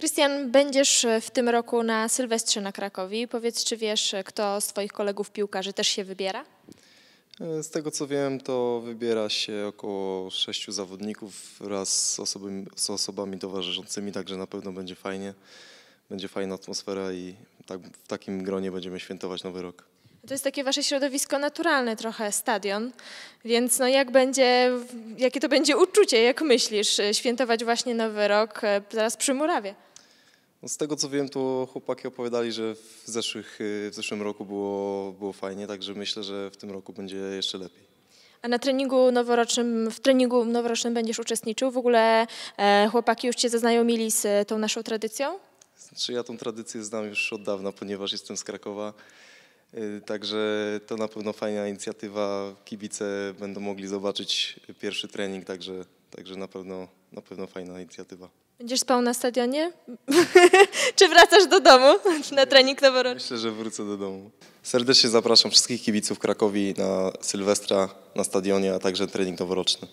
Krystian, będziesz w tym roku na Sylwestrze na Krakowi. Powiedz, czy wiesz, kto z Twoich kolegów piłkarzy też się wybiera? E, Z tego co wiem, to wybiera się około sześciu zawodników wraz z, osoby, z osobami towarzyszącymi, także na pewno będzie fajnie. Będzie fajna atmosfera i tak, w takim gronie będziemy świętować Nowy Rok. To jest takie Wasze środowisko naturalne trochę, stadion. Więc no jak będzie, jakie to będzie uczucie, jak myślisz, świętować właśnie Nowy Rok e, zaraz przy Murawie? No z tego co wiem, to chłopaki opowiadali, że w, zeszłych, y, w zeszłym roku było, było fajnie, także myślę, że w tym roku będzie jeszcze lepiej. A na treningu noworocznym, w treningu noworocznym będziesz uczestniczył? W ogóle e, chłopaki już Cię zaznajomili z tą naszą tradycją? Znaczy ja tą tradycję znam już od dawna, ponieważ jestem z Krakowa. Y, Także to na pewno fajna inicjatywa. Kibice będą mogli zobaczyć pierwszy trening, także, także na, pewno, na pewno fajna inicjatywa. Będziesz spał na stadionie? Czy wracasz do domu na trening noworoczny? Myślę, że wrócę do domu. Serdecznie zapraszam wszystkich kibiców Krakowi na Sylwestra na stadionie, a także trening noworoczny.